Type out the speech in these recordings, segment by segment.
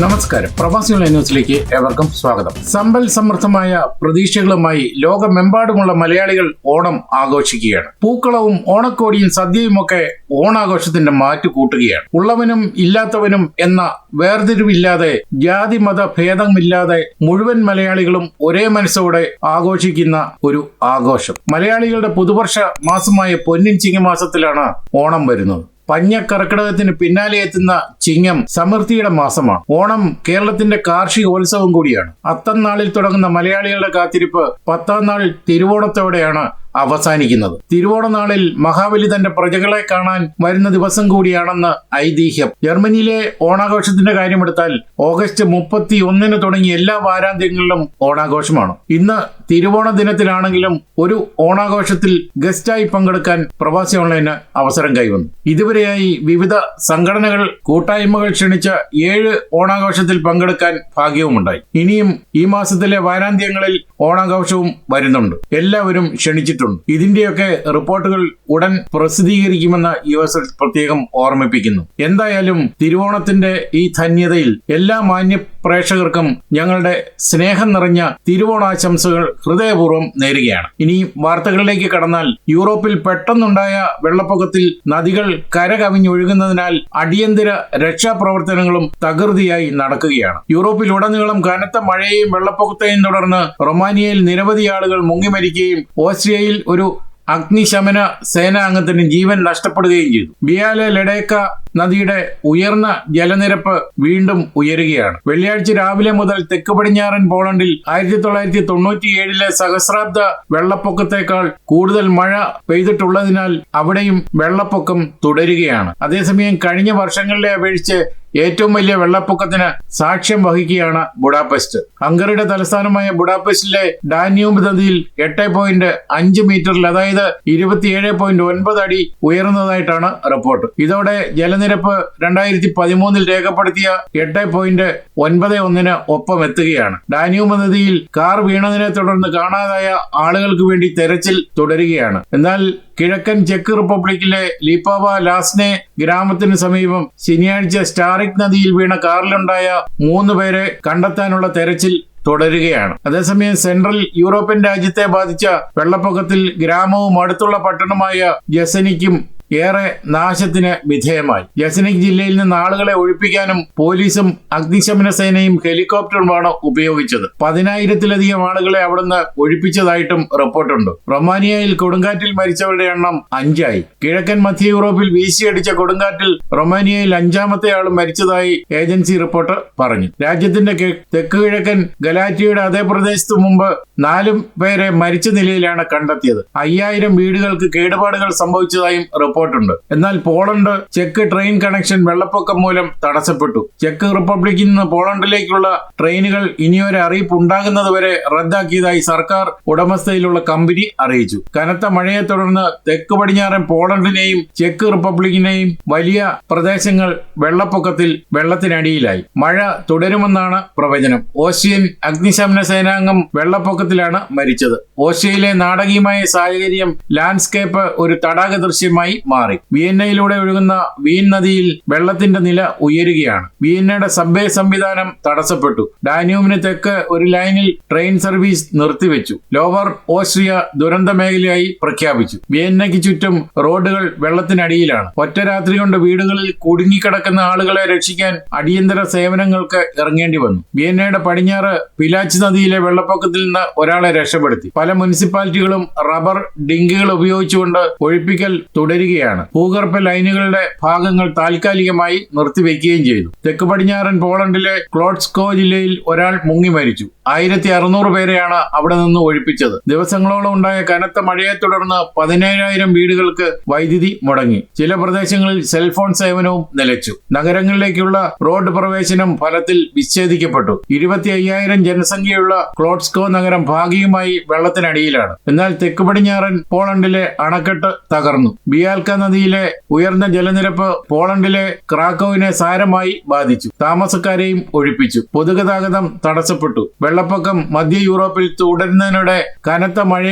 നമസ്കാരം. പ്രവാസികൾ ന്യൂസിലേക്ക് ഏവർക്കും സ്വാഗതം. സമ്പൽ സമൃദ്ധമായ പ്രതീക്ഷകളുമായി ലോകമെമ്പാടുമുള്ള മലയാളികൾ ഓണം ആഘോഷിക്കുകയാണ്. പൂക്കളവും ഓണക്കോടിയും സദ്യയുമൊക്കെ ഓണാഘോഷത്തിന്റെ മാറ്റു കൂട്ടുകയാണ്. ഉള്ളവനും ഇല്ലാത്തവനും എന്ന വേർതിരിവില്ലാതെ ജാതി മത ഭേദമില്ലാതെ മുഴുവൻ മലയാളികളും ഒരേ മനസ്സോടെ ആഘോഷിക്കുന്ന ഒരു ആഘോഷം. മലയാളികളുടെ പുതുവർഷ മാസമായ പൊന്നിൻ ചിങ്ങമാസത്തിലാണ് ഓണം വരുന്നത്. പഞ്ഞ കർക്കിടകത്തിന് പിന്നാലെ എത്തുന്ന ചിങ്ങം സമൃദ്ധിയുടെ മാസമാണ്. ഓണം കേരളത്തിന്റെ കാർഷികോത്സവം കൂടിയാണ്. അത്തം നാളിൽ തുടങ്ങുന്ന മലയാളികളുടെ കാത്തിരിപ്പ് പത്താം നാൾ തിരുവോണത്തോടെയാണ് അവസാനിക്കുന്നത്. തിരുവോണ നാളിൽ മഹാബലി തന്റെ പ്രജകളെ കാണാൻ വരുന്ന ദിവസം കൂടിയാണെന്ന് ഐതിഹ്യം. ജർമ്മനിയിലെ ഓണാഘോഷത്തിന്റെ കാര്യമെടുത്താൽ ഓഗസ്റ്റ് മുപ്പത്തി ഒന്നിന് തുടങ്ങി എല്ലാ വാരാന്ത്യങ്ങളിലും ഓണാഘോഷമാണ്. ഇന്ന് തിരുവോണ ദിനത്തിലാണെങ്കിലും ഒരു ഓണാഘോഷത്തിൽ ഗസ്റ്റായി പങ്കെടുക്കാൻ പ്രവാസി ഓൺലൈന് അവസരം കൈവന്നു. ഇതുവരെയായി വിവിധ സംഘടനകൾ കൂട്ടായ്മകൾ ക്ഷണിച്ച ഏഴ് ഓണാഘോഷത്തിൽ പങ്കെടുക്കാൻ ഭാഗ്യവുമുണ്ടായി. ഇനിയും ഈ മാസത്തിലെ വാരാന്ത്യങ്ങളിൽ ഓണാഘോഷവും വരുന്നുണ്ട്. എല്ലാവരും ക്ഷണിച്ചിട്ടുണ്ട്. ഇതിന്റെയൊക്കെ റിപ്പോർട്ടുകൾ ഉടൻ പ്രസിദ്ധീകരിക്കുമെന്ന് യു എസ് പ്രത്യേകം ഓർമ്മിപ്പിക്കുന്നു. എന്തായാലും തിരുവോണത്തിന്റെ ഈ ധന്യതയിൽ എല്ലാ മാന്യ പ്രേക്ഷകർക്കും ഞങ്ങളുടെ സ്നേഹം നിറഞ്ഞ തിരുവോണാശംസകൾ ഹൃദയപൂർവം നേരുകയാണ്. ഇനി വാർത്തകളിലേക്ക് കടന്നാൽ യൂറോപ്പിൽ പെട്ടെന്നുണ്ടായ വെള്ളപ്പൊക്കത്തിൽ നദികൾ കരകവിഞ്ഞൊഴുകുന്നതിനാൽ അടിയന്തര രക്ഷാപ്രവർത്തനങ്ങളും തകൃതിയായി നടക്കുകയാണ്. യൂറോപ്പിലുടനീളം കനത്ത മഴയെയും വെള്ളപ്പൊക്കത്തെയും തുടർന്ന് റൊമാനിയയിൽ നിരവധി ആളുകൾ മുങ്ങിമരിക്കുകയും ഓസ്ട്രിയയിൽ ഒരു അഗ്നിശമന സേനാംഗത്തിന് ജീവൻ നഷ്ടപ്പെടുകയും ചെയ്തു. ബിയാലെ ലഡേക്ക നദിയുടെ ഉയർന്ന ജലനിരപ്പ് വീണ്ടും ഉയരുകയാണ്. വെള്ളിയാഴ്ച രാവിലെ മുതൽ തെക്ക് പടിഞ്ഞാറൻ പോളണ്ടിൽ ആയിരത്തി തൊള്ളായിരത്തി തൊണ്ണൂറ്റിയേഴിലെ സഹസ്രാബ്ദ വെള്ളപ്പൊക്കത്തേക്കാൾ കൂടുതൽ മഴ പെയ്തിട്ടുള്ളതിനാൽ അവിടെയും വെള്ളപ്പൊക്കം തുടരുകയാണ്. അതേസമയം കഴിഞ്ഞ വർഷങ്ങളിലെ അപേക്ഷിച്ച് ഏറ്റവും വലിയ വെള്ളപ്പൊക്കത്തിന് സാക്ഷ്യം വഹിക്കുകയാണ് ബുഡാപെസ്റ്റ്. ഹംഗറിയുടെ തലസ്ഥാനമായ ബുഡാപെസ്റ്റിലെ ഡാന്യൂബ് നദിയിൽ എട്ട് പോയിന്റ് അഞ്ച് മീറ്ററിൽ അതായത് ഇരുപത്തിയേഴ് പോയിന്റ് ഒൻപത് അടി ഉയർന്നതായിട്ടാണ് റിപ്പോർട്ട്. ഇതോടെ ജലനിരപ്പ് രണ്ടായിരത്തി പതിമൂന്നിൽ രേഖപ്പെടുത്തിയ എട്ട് പോയിന്റ് ഒൻപത് ഒന്നിന് ഒപ്പം എത്തുകയാണ്. ഡാന്യൂബ് നദിയിൽ കാർ വീണതിനെ തുടർന്ന് കാണാതായ ആളുകൾക്ക് വേണ്ടി തെരച്ചിൽ തുടരുകയാണ്. എന്നാൽ കിഴക്കൻ ചെക്ക് റിപ്പബ്ലിക്കിലെ ലിപ്പാവ ലാസ്നെ ഗ്രാമത്തിന് സമീപം ശനിയാഴ്ച സ്റ്റാറിക് നദിയിൽ വീണ കാറിലുണ്ടായ മൂന്ന് പേരെ കണ്ടെത്താനുള്ള തെരച്ചിൽ തുടരുകയാണ്. അതേസമയം സെൻട്രൽ യൂറോപ്യൻ രാജ്യത്തെ ബാധിച്ച വെള്ളപ്പൊക്കത്തിൽ ഗ്രാമവും അടുത്തുള്ള പട്ടണമായ ജസനിക്കും ഏറെ നാശത്തിന് വിധേയമായി. ജസനിക് ജില്ലയിൽ നിന്ന് ആളുകളെ ഒഴിപ്പിക്കാനും പോലീസും അഗ്നിശമന സേനയും ഹെലികോപ്റ്ററുമാണ് ഉപയോഗിച്ചത്. പതിനായിരത്തിലധികം ആളുകളെ അവിടുന്ന് ഒഴിപ്പിച്ചതായിട്ടും റിപ്പോർട്ടുണ്ട്. റൊമാനിയയിൽ കൊടുങ്കാറ്റിൽ മരിച്ചവരുടെ എണ്ണം അഞ്ചായി. കിഴക്കൻ മധ്യ യൂറോപ്പിൽ വീശിയടിച്ച കൊടുങ്കാറ്റിൽ റൊമാനിയയിൽ അഞ്ചാമത്തെ ആളും മരിച്ചതായി ഏജൻസി റിപ്പോർട്ട് പറഞ്ഞു. രാജ്യത്തിന്റെ തെക്ക് കിഴക്കൻ ഗലാറ്റിയുടെ അതേ പ്രദേശത്തു മുമ്പ് നാലും പേരെ മരിച്ച നിലയിലാണ് കണ്ടെത്തിയത്. അയ്യായിരം വീടുകൾക്ക് കേടുപാടുകൾ സംഭവിച്ചതായും റിപ്പോർട്ടുണ്ട് എന്നാൽ പോളണ്ട് ചെക്ക് ട്രെയിൻ കണക്ഷൻ വെള്ളപ്പൊക്കം മൂലം തടസ്സപ്പെട്ടു. ചെക്ക് റിപ്പബ്ലിക്കിൽ നിന്ന് പോളണ്ടിലേക്കുള്ള ട്രെയിനുകൾ ഇനിയൊരു അറിയിപ്പ് ഉണ്ടാകുന്നതുവരെ റദ്ദാക്കിയതായി സർക്കാർ ഉടമസ്ഥയിലുള്ള കമ്പനി അറിയിച്ചു. കനത്ത മഴയെ തുടർന്ന് തെക്ക് പടിഞ്ഞാറൻ പോളണ്ടിനെയും ചെക്ക് റിപ്പബ്ലിക്കിനെയും വലിയ പ്രദേശങ്ങൾ വെള്ളപ്പൊക്കത്തിൽ വെള്ളത്തിനടിയിലായി. മഴ തുടരുമെന്നാണ് പ്രവചനം. ഓസ്ട്രിയൻ അഗ്നിശമന സേനാംഗം വെള്ളപ്പൊക്കത്തിലാണ് മരിച്ചത്. ഓസ്ട്രിയയിലെ നാടകീയമായ സാഹചര്യം ലാൻഡ്സ്കേപ്പ് ഒരു തടാക ദൃശ്യമായി മാറി. വിയന്നയിലൂടെ ഒഴുകുന്ന വീൻ നദിയിൽ വെള്ളത്തിന്റെ നില ഉയരുകയാണ്. വിയന്നയുടെ സബ്വേ സംവിധാനം തടസ്സപ്പെട്ടു. ഡാനൂമിന് തെക്ക് ഒരു ലൈനിൽ ട്രെയിൻ സർവീസ് നിർത്തിവെച്ചു. ലോവർ ഓസ്ട്രിയ ദുരന്ത മേഖലയായി പ്രഖ്യാപിച്ചു. വിയന്നയ്ക്ക് ചുറ്റും റോഡുകൾ വെള്ളത്തിനടിയിലാണ്. ഒറ്റ രാത്രി കൊണ്ട് വീടുകളിൽ കുടുങ്ങിക്കിടക്കുന്ന ആളുകളെ രക്ഷിക്കാൻ അടിയന്തര സേവനങ്ങൾക്ക് ഇറങ്ങേണ്ടി വന്നു. വിയന്നയുടെ പടിഞ്ഞാറ് പിലാച്ച് നദിയിലെ വെള്ളപ്പൊക്കത്തിൽ നിന്ന് ഒരാളെ രക്ഷപ്പെടുത്തി. പല മുനിസിപ്പാലിറ്റികളും റബ്ബർ ഡിങ്കുകൾ ഉപയോഗിച്ചുകൊണ്ട് ഒഴിപ്പിക്കൽ തുടരുകയാണ്. ഭൂഗർഭ ലൈനുകളുടെ ഭാഗങ്ങൾ താൽക്കാലികമായി നിർത്തിവെക്കുകയും ചെയ്തു. തെക്ക് പടിഞ്ഞാറൻ പോളണ്ടിലെ ക്ലോട്സ്കോ ജില്ലയിൽ ഒരാൾ മുങ്ങി മരിച്ചു. ആയിരത്തി അറുന്നൂറ് പേരെയാണ് അവിടെ നിന്ന് ഒഴിപ്പിച്ചത്. ദിവസങ്ങളോളം ഉണ്ടായ കനത്ത മഴയെ തുടർന്ന് പതിനേഴായിരം വീടുകൾക്ക് വൈദ്യുതി മുടങ്ങി. ചില പ്രദേശങ്ങളിൽ സെൽഫോൺ സേവനവും നിലച്ചു. നഗരങ്ങളിലേക്കുള്ള റോഡ് പ്രവേശനം ഫലത്തിൽ വിച്ഛേദിക്കപ്പെട്ടു. ഇരുപത്തി അയ്യായിരം ജനസംഖ്യയുള്ള ക്ലോട്സ്കോ നഗരം ഭാഗികമായി വെള്ളത്തിനടിയിലാണ്. എന്നാൽ തെക്ക് പടിഞ്ഞാറൻ പോളണ്ടിലെ അണക്കെട്ട് തകർന്നു. ബിയാൽക്ക വാൾക്ക നദിയിലെ ഉയർന്ന ജലനിരപ്പ് പോളണ്ടിലെ ക്രാക്കോവിനെ സാരമായി ബാധിച്ചു. താമസക്കാരെയും ഒഴിപ്പിച്ചു. പൊതുഗതാഗതം തടസ്സപ്പെട്ടു. വെള്ളപ്പൊക്കം മധ്യ യൂറോപ്പിൽ തുടരുന്നതിനിടെ കനത്ത മഴ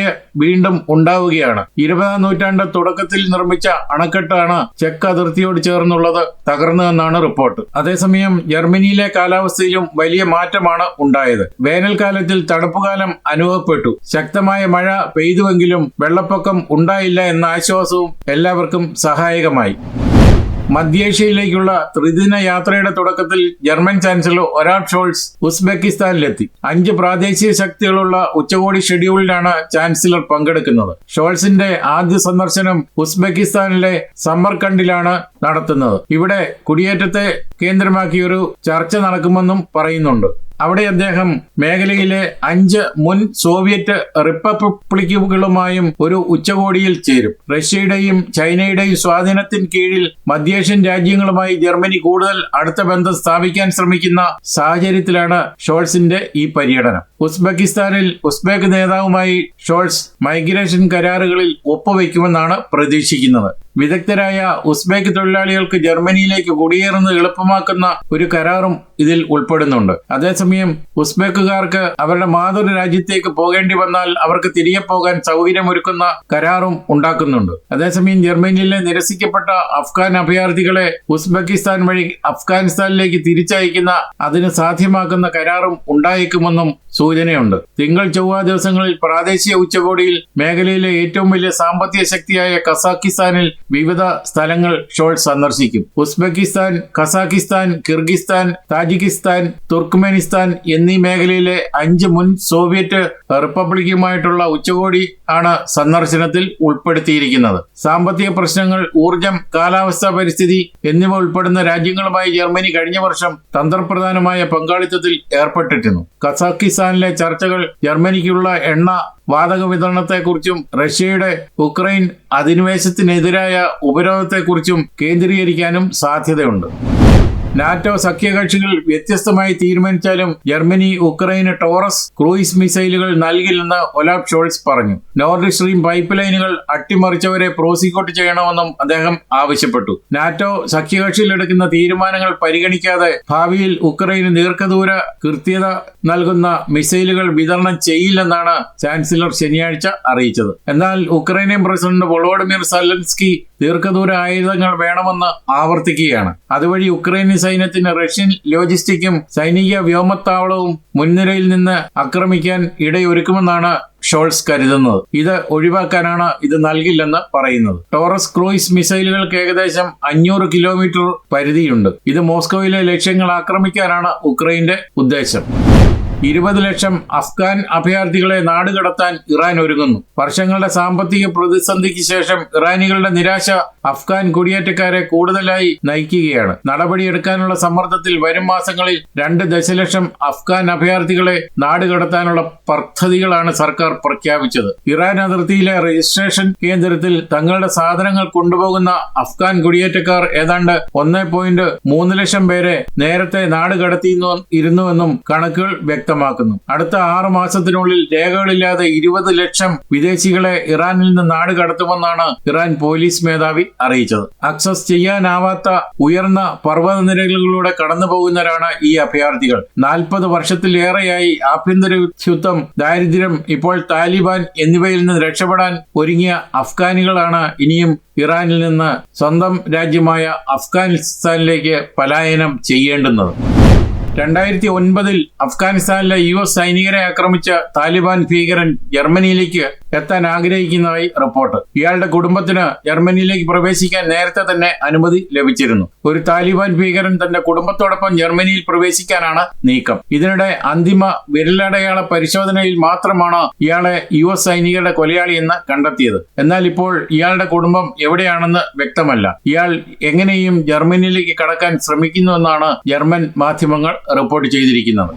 വീണ്ടും ഉണ്ടാവുകയാണ്. ഇരുപതാം നൂറ്റാണ്ട് തുടക്കത്തിൽ നിർമ്മിച്ച അണക്കെട്ടാണ് ചെക്ക് അതിർത്തിയോട് ചേർന്നുള്ളത് തകർന്നതെന്നാണ് റിപ്പോർട്ട്. അതേസമയം ജർമ്മനിയിലെ കാലാവസ്ഥയിലും വലിയ മാറ്റമാണ് ഉണ്ടായത്. വേനൽക്കാലത്തിൽ തണുപ്പുകാലം അനുഭവപ്പെട്ടു. ശക്തമായ മഴ പെയ്തുവെങ്കിലും വെള്ളപ്പൊക്കം ഉണ്ടായില്ല എന്ന ആശ്വാസവും എല്ലാവർക്കും സഹായകമായി. മധ്യേഷ്യയിലേക്കുള്ള ത്രിദിന യാത്രയുടെ തുടക്കത്തിൽ ജർമ്മൻ ചാൻസലർ ഒരാൾ ഷോൾസ് ഉസ്ബെക്കിസ്ഥാനിലെത്തി. അഞ്ച് പ്രാദേശിക ശക്തികളുള്ള ഉച്ചകോടി ഷെഡ്യൂളിലാണ് ചാൻസലർ പങ്കെടുക്കുന്നത്. ഷോൾസിന്റെ ആദ്യ സന്ദർശനം ഉസ്ബെക്കിസ്ഥാനിലെ സമർഖണ്ഡിലാണ് നടത്തുന്നത്. ഇവിടെ കുടിയേറ്റത്തെ കേന്ദ്രമാക്കി ഒരു ചർച്ച നടക്കുമെന്നും പറയുന്നുണ്ട്. അവിടെ അദ്ദേഹം മേഖലയിലെ അഞ്ച് മുൻ സോവിയറ്റ് റിപ്പബ്ലിക്കുകളുമായും ഒരു ഉച്ചകോടിയിൽ ചേരും. റഷ്യയുടെയും ചൈനയുടെയും സ്വാധീനത്തിന് കീഴിൽ മധ്യേഷ്യൻ രാജ്യങ്ങളുമായി ജർമ്മനി കൂടുതൽ അടുത്ത ബന്ധം സ്ഥാപിക്കാൻ ശ്രമിക്കുന്ന സാഹചര്യത്തിലാണ് ഷോൾസിന്റെ ഈ പര്യടനം. ഉസ്ബെക്കിസ്ഥാനിൽ ഉസ്ബെക്ക് നേതാവുമായി ഷോൾസ് മൈഗ്രേഷൻ കരാറുകളിൽ ഒപ്പുവെക്കുമെന്നാണ് പ്രതീക്ഷിക്കുന്നത്. വിദഗ്ധരായ ഉസ്ബെക്ക് തൊഴിലാളികൾക്ക് ജർമ്മനിയിലേക്ക് കുടിയേറുന്നത് എളുപ്പമാക്കുന്ന ഒരു കരാറും ഇതിൽ ഉൾപ്പെടുന്നുണ്ട്. അതേസമയം ഉസ്ബെക്കുകാർക്ക് അവരുടെ മാതൃ രാജ്യത്തേക്ക് പോകേണ്ടി വന്നാൽ അവർക്ക് തിരികെ പോകാൻ സൗകര്യമൊരുക്കുന്ന കരാറും ഉണ്ടാക്കുന്നുണ്ട്. അതേസമയം ജർമ്മനിയിലെ നിരസിക്കപ്പെട്ട അഫ്ഗാൻ അഭയാർത്ഥികളെ ഉസ്ബെക്കിസ്ഥാൻ വഴി അഫ്ഗാനിസ്ഥാനിലേക്ക് തിരിച്ചയക്കുന്ന അതിന് സാധ്യമാക്കുന്ന കരാറും ഉണ്ടായേക്കുമെന്നും സൂചനയുണ്ട്. തിങ്കൾ ചൊവ്വ ദിവസങ്ങളിൽ പ്രാദേശിക ഉച്ചകോടിയിൽ മേഖലയിലെ ഏറ്റവും വലിയ സാമ്പത്തിക ശക്തിയായ കസാക്കിസ്ഥാനിൽ വിവിധ സ്ഥലങ്ങൾ ഷോൾ സന്ദർശിക്കും. Uzbekistan Kazakhstan Kyrgyzstan Tajikistan Turkmenistan എന്നീ മേഖലയിലെ അഞ്ച് മുൻ സോവിയറ്റ് റിപ്പബ്ലിക്കുമായിട്ടുള്ള ഉച്ചകോടി ആണ് സന്ദർശനത്തിൽ ഉൾപ്പെടുത്തിയിരിക്കുന്നത്. സാമ്പത്തിക പ്രശ്നങ്ങൾ ഊർജം കാലാവസ്ഥാ പരിസ്ഥിതി എന്നിവ ഉൾപ്പെടുന്ന രാജ്യങ്ങളുമായി ജർമ്മനി കഴിഞ്ഞ വർഷം തന്ത്രപ്രധാനമായ പങ്കാളിത്തത്തിൽ ഏർപ്പെട്ടിരുന്നു. കസാക്കിസ്ഥാനിലെ ചർച്ചകൾ ജർമ്മനിക്കുള്ള എണ്ണ വാതക വിതരണത്തെക്കുറിച്ചും റഷ്യയുടെ ഉക്രൈൻ അധിനിവേശത്തിനെതിരായ ഉപരോധത്തെക്കുറിച്ചും കേന്ദ്രീകരിക്കാനും സാധ്യതയുണ്ട്. നാറ്റോ സഖ്യകക്ഷികൾ വ്യത്യസ്തമായി തീരുമാനിച്ചാലും ജർമ്മനി ഉക്രൈന് ടോറസ് ക്രൂയിസ് മിസൈലുകൾ നൽകില്ലെന്ന് ഒലാബ് ഷോൾസ് പറഞ്ഞു. നോർഡ് സ്ട്രീം പൈപ്പ് ലൈനുകൾ അട്ടിമറിച്ചവരെ പ്രോസിക്യൂട്ട് ചെയ്യണമെന്നും അദ്ദേഹം ആവശ്യപ്പെട്ടു. നാറ്റോ സഖ്യകക്ഷിയിലെടുക്കുന്ന തീരുമാനങ്ങൾ പരിഗണിക്കാതെ ഭാവിയിൽ ഉക്രൈന് ദീർഘദൂര കൃത്യത നൽകുന്ന മിസൈലുകൾ വിതരണം ചെയ്യില്ലെന്നാണ് ചാൻസലർ ശനിയാഴ്ച അറിയിച്ചത്. എന്നാൽ ഉക്രൈനിയൻ പ്രസിഡന്റ് വൊളോഡിമിർ സലൻസ്കി ദീർഘദൂര ആയുധങ്ങൾ വേണമെന്ന് ആവർത്തിക്കുകയാണ്. അതുവഴി ഉക്രൈനി സൈന്യത്തിന് റഷ്യൻ ലോജിസ്റ്റിക്കും സൈനിക വ്യോമത്താവളവും മുൻനിരയിൽ നിന്ന് ആക്രമിക്കാൻ ഇടയൊരുക്കുമെന്നാണ് ഷോൾസ് കരുതുന്നത്. ഇത് ഒഴിവാക്കാനാണ് ഇത് നൽകില്ലെന്ന് പറയുന്നത്. ടോറസ് ക്രൂയിസ് മിസൈലുകൾക്ക് ഏകദേശം അഞ്ഞൂറ് കിലോമീറ്റർ പരിധിയുണ്ട്. ഇത് മോസ്കോയിലെ ലക്ഷ്യങ്ങൾ ആക്രമിക്കാനാണ് ഉക്രൈന്റെ ഉദ്ദേശം. ഇരുപത് ലക്ഷം അഫ്ഗാൻ അഭയാർത്ഥികളെ നാടുകടത്താൻ ഇറാൻ ഒരുങ്ങുന്നു. വർഷങ്ങളുടെ സാമ്പത്തിക പ്രതിസന്ധിക്ക് ശേഷം ഇറാനികളുടെ നിരാശ അഫ്ഗാൻ കുടിയേറ്റക്കാരെ കൂടുതലായി നയിക്കുകയാണ്. നടപടിയെടുക്കാനുള്ള സമ്മർദ്ദത്തിൽ വരും മാസങ്ങളിൽ രണ്ട് ദശലക്ഷം അഫ്ഗാൻ അഭയാർത്ഥികളെ നാടുകടത്താനുള്ള പദ്ധതികളാണ് സർക്കാർ പ്രഖ്യാപിച്ചത്. ഇറാൻ അതിർത്തിയിലെ രജിസ്ട്രേഷൻ കേന്ദ്രത്തിൽ തങ്ങളുടെ സാധനങ്ങൾ കൊണ്ടുപോകുന്ന അഫ്ഗാൻ കുടിയേറ്റക്കാർ ഏതാണ്ട് ഒന്നേ ലക്ഷം പേരെ നേരത്തെ നാട് കടത്തിയിരുന്നു ഇരുന്നുവെന്നും കണക്കുകൾ വ്യക്തമാക്കുന്നു. അടുത്ത ആറു മാസത്തിനുള്ളിൽ രേഖകളില്ലാതെ ഇരുപത് ലക്ഷം വിദേശികളെ ഇറാനിൽ നിന്ന് നാട് കടത്തുമെന്നാണ് ഇറാൻ പോലീസ് മേധാവി അറിയിച്ചത്. അക്സസ് ചെയ്യാനാവാത്ത ഉയർന്ന പർവത നിരകളിലൂടെ കടന്നു പോകുന്നവരാണ് ഈ അഭയാർത്ഥികൾ. നാൽപ്പത് വർഷത്തിലേറെയായി ആഭ്യന്തര യുദ്ധം ദാരിദ്ര്യം ഇപ്പോൾ താലിബാൻ എന്നിവയിൽ നിന്ന് രക്ഷപ്പെടാൻ ഒരുങ്ങിയ അഫ്ഗാനികളാണ് ഇനിയും ഇറാനിൽ നിന്ന് സ്വന്തം രാജ്യമായ അഫ്ഗാനിസ്ഥാനിലേക്ക് പലായനം ചെയ്യേണ്ടുന്നത്. രണ്ടായിരത്തി ഒൻപതിൽ അഫ്ഗാനിസ്ഥാനിലെ യു എസ് സൈനികരെ ആക്രമിച്ച താലിബാൻ ഭീകരൻ ജർമ്മനിയിലേക്ക് എത്താൻ ആഗ്രഹിക്കുന്നതായി റിപ്പോർട്ട്. ഇയാളുടെ കുടുംബത്തിന് ജർമ്മനിയിലേക്ക് പ്രവേശിക്കാൻ നേരത്തെ തന്നെ അനുമതി ലഭിച്ചിരുന്നു. ഒരു താലിബാൻ ഭീകരൻ തന്റെ കുടുംബത്തോടൊപ്പം ജർമ്മനിയിൽ പ്രവേശിക്കാനാണ് നീക്കം. ഇതിനിടെ അന്തിമ വിരലടയാള പരിശോധനയിൽ മാത്രമാണ് ഇയാളെ യു എസ് സൈനികരുടെ കൊലയാളി എന്ന് കണ്ടെത്തിയത്. എന്നാൽ ഇപ്പോൾ ഇയാളുടെ കുടുംബം എവിടെയാണെന്ന് വ്യക്തമല്ല. ഇയാൾ എങ്ങനെയും ജർമ്മനിയിലേക്ക് കടക്കാൻ ശ്രമിക്കുന്നുവെന്നാണ് ജർമ്മൻ മാധ്യമങ്ങൾ റിപ്പോർട്ട് ചെയ്തിരിക്കുന്നത്.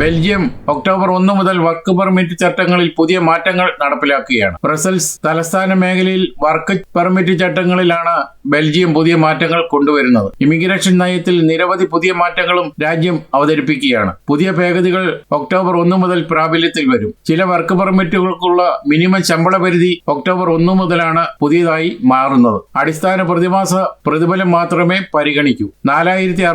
ബെൽജിയം ഒക്ടോബർ ഒന്ന് മുതൽ വർക്ക് പെർമിറ്റ് ചട്ടങ്ങളിൽ പുതിയ മാറ്റങ്ങൾ നടപ്പിലാക്കുകയാണ്. ബ്രസൽസ് തലസ്ഥാന മേഖലയിൽ വർക്ക് പെർമിറ്റ് ചട്ടങ്ങളിലാണ് ബെൽജിയം പുതിയ മാറ്റങ്ങൾ കൊണ്ടുവരുന്നത്. ഇമിഗ്രേഷൻ നയത്തിൽ നിരവധി പുതിയ മാറ്റങ്ങളും രാജ്യം അവതരിപ്പിക്കുകയാണ്. പുതിയ ഭേദഗതികൾ ഒക്ടോബർ ഒന്ന് മുതൽ പ്രാബല്യത്തിൽ വരും. ചില വർക്ക് പെർമിറ്റുകൾക്കുള്ള മിനിമം ശമ്പള പരിധി ഒക്ടോബർ ഒന്ന് മുതലാണ് പുതിയതായി മാറുന്നത്. അടിസ്ഥാന പ്രതിമാസ പ്രതിഫലം മാത്രമേ പരിഗണിക്കൂ. നാലായിരത്തി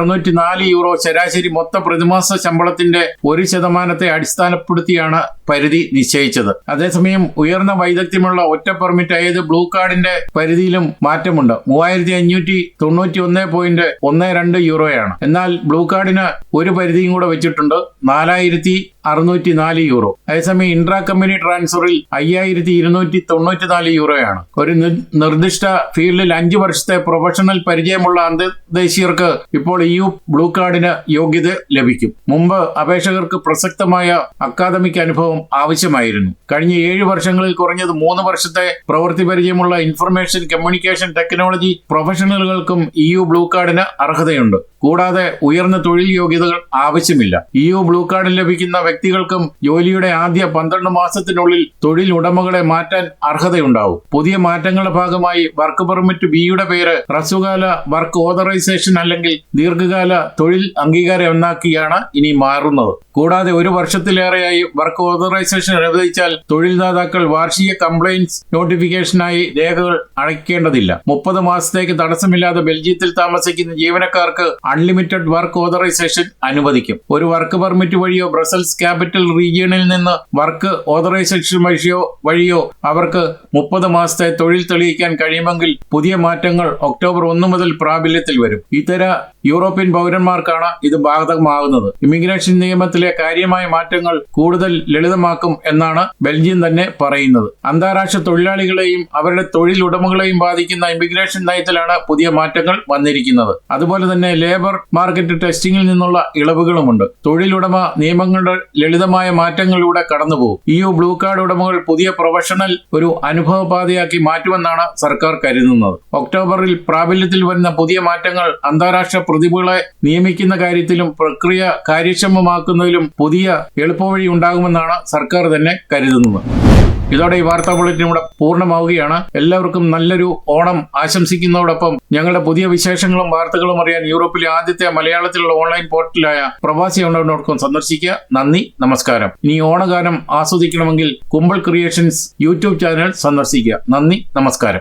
യൂറോ ശരാശരി മൊത്ത പ്രതിമാസ ശമ്പളത്തിന്റെ ഒരു ശതമാനത്തെ അടിസ്ഥാനപ്പെടുത്തിയാണ് പരിധി നിശ്ചയിച്ചത്. അതേസമയം ഉയർന്ന വൈദഗ്ധ്യമുള്ള ഒറ്റ പെർമിറ്റ് അതായത് ബ്ലൂ കാർഡിന്റെ പരിധിയിലും മാറ്റമുണ്ട്. മൂവായിരത്തി അഞ്ഞൂറ്റി തൊണ്ണൂറ്റി ഒന്ന് പോയിന്റ് ഒന്ന് രണ്ട് യൂറോയാണ്. എന്നാൽ ബ്ലൂ കാർഡിന് ഒരു പരിധിയും കൂടെ വെച്ചിട്ടുണ്ട്. നാലായിരത്തി അറുന്നൂറ്റി നാല് യൂറോ. അതേസമയം ഇൻട്രാ കമ്പനി ട്രാൻസ്ഫറിൽ അയ്യായിരത്തി ഇരുന്നൂറ്റി തൊണ്ണൂറ്റി നാല് യൂറോയാണ്. ഒരു നിർദ്ദിഷ്ട ഫീൽഡിൽ അഞ്ചു വർഷത്തെ പ്രൊഫഷണൽ പരിചയമുള്ള അന്തർദേശീയർക്ക് ഇപ്പോൾ യു ബ്ലൂ കാർഡിന് യോഗ്യത ലഭിക്കും. മുമ്പ് അപേക്ഷകർക്ക് പ്രസക്തമായ അക്കാദമിക് അനുഭവം ആവശ്യമായിരുന്നു. കഴിഞ്ഞ ഏഴ് വർഷങ്ങളിൽ കുറഞ്ഞത് മൂന്ന് വർഷത്തെ പ്രവൃത്തി പരിചയമുള്ള ഇൻഫർമേഷൻ കമ്മ്യൂണിക്കേഷൻ ടെക്നോളജി പ്രൊഫഷണലുകൾക്കും ഇ യു ബ്ലൂ കാർഡിന് അർഹതയുണ്ട്. കൂടാതെ ഉയർന്ന തൊഴിൽ യോഗ്യതകൾ ആവശ്യമില്ല. ഇ യു ബ്ലൂ കാർഡ് ലഭിക്കുന്ന വ്യക്തികൾക്കും ജോലിയുടെ ആദ്യ പന്ത്രണ്ട് മാസത്തിനുള്ളിൽ തൊഴിൽ ഉടമകളെ മാറ്റാൻ അർഹതയുണ്ടാവും. പുതിയ മാറ്റങ്ങളുടെ ഭാഗമായി വർക്ക് പെർമിറ്റ് ബിയുടെ പേര് ഹ്രസ്വകാല വർക്ക് ഓതറൈസേഷൻ അല്ലെങ്കിൽ ദീർഘകാല തൊഴിൽ അംഗീകാരം എന്നാക്കിയാണ് ഇനി മാറുന്നത്. കൂടാതെ ഒരു വർഷത്തിലേറെയായി വർക്ക് ഓതറൈസേഷൻ അനുവദിച്ചാൽ തൊഴിൽദാതാക്കൾ വാർഷിക കംപ്ലയിൻസ് നോട്ടിഫിക്കേഷനായി രേഖകൾ അടയ്ക്കേണ്ടതില്ല. മുപ്പത് മാസത്തേക്ക് തടസ്സമില്ലാതെ ബെൽജിയത്തിൽ താമസിക്കുന്ന ജീവനക്കാർക്ക് അൺലിമിറ്റഡ് വർക്ക് ഓതറൈസേഷൻ അനുവദിക്കും. ഒരു വർക്ക് പെർമിറ്റ് വഴിയോ ബ്രസൽസ് ക്യാപിറ്റൽ റീജിയണിൽ നിന്ന് വർക്ക് ഓതറൈസേഷൻ വഴിയോ വഴിയോ അവർക്ക് മുപ്പത് മാസത്തെ തൊഴിൽ തെളിയിക്കാൻ കഴിയുമെങ്കിൽ പുതിയ മാറ്റങ്ങൾ ഒക്ടോബർ ഒന്ന് മുതൽ പ്രാബല്യത്തിൽ വരും. ഇതര യൂറോപ്യൻ പൗരന്മാർക്കാണ് ഇത് ബാധകമാകുന്നത്. ഇമിഗ്രേഷൻ നിയമത്തിലെ കാര്യമായ മാറ്റങ്ങൾ കൂടുതൽ ലളിതമാക്കും എന്നാണ് ബെൽജിയം തന്നെ പറയുന്നത്. അന്താരാഷ്ട്ര തൊഴിലാളികളെയും അവരുടെ തൊഴിൽ ഉടമകളെയും ബാധിക്കുന്ന ഇമിഗ്രേഷൻ നയത്തിലാണ് പുതിയ മാറ്റങ്ങൾ വന്നിരിക്കുന്നത്. അതുപോലെ തന്നെ ലേബർ മാർക്കറ്റ് ടെസ്റ്റിംഗിൽ നിന്നുള്ള ഇളവുകളുമുണ്ട്. തൊഴിലുടമ നിയമങ്ങളുടെ ലളിതമായ മാറ്റങ്ങളിലൂടെ കടന്നുപോകും. യു ബ്ലൂ കാർഡ് ഉടമകൾ പുതിയ പ്രൊഫഷണൽ ഒരു അനുഭവപാതയാക്കി മാറ്റുമെന്നാണ് സർക്കാർ കരുതുന്നത്. ഒക്ടോബറിൽ പ്രാബല്യത്തിൽ വരുന്ന പുതിയ മാറ്റങ്ങൾ അന്താരാഷ്ട്ര പ്രതിഭകളെ നിയമിക്കുന്ന കാര്യത്തിലും പ്രക്രിയ കാര്യക്ഷമമാക്കുന്നതിലും പുതിയ എളുപ്പവഴി ഉണ്ടാകുമെന്നാണ് സർക്കാർ തന്നെ കരുതുന്നത്. ഇതോടെ ഈ വാർത്താ ബുള്ളറ്റിൻ ഇവിടെ പൂർണമാവുകയാണ്. എല്ലാവർക്കും നല്ലൊരു ഓണം ആശംസിക്കുന്നതോടൊപ്പം ഞങ്ങളുടെ പുതിയ വിശേഷങ്ങളും വാർത്തകളും അറിയാൻ യൂറോപ്പിലെ ആദ്യത്തെ മലയാളത്തിലുള്ള ഓൺലൈൻ പോർട്ടലായ പ്രവാസി ഓൺലൈൻ സന്ദർശിക്കുക. നന്ദി നമസ്കാരം. ഇനി ഓണഗാനം ആസ്വദിക്കണമെങ്കിൽ കുമ്പൾ ക്രിയേഷൻസ് യൂട്യൂബ് ചാനൽ സന്ദർശിക്കുക. നന്ദി നമസ്കാരം.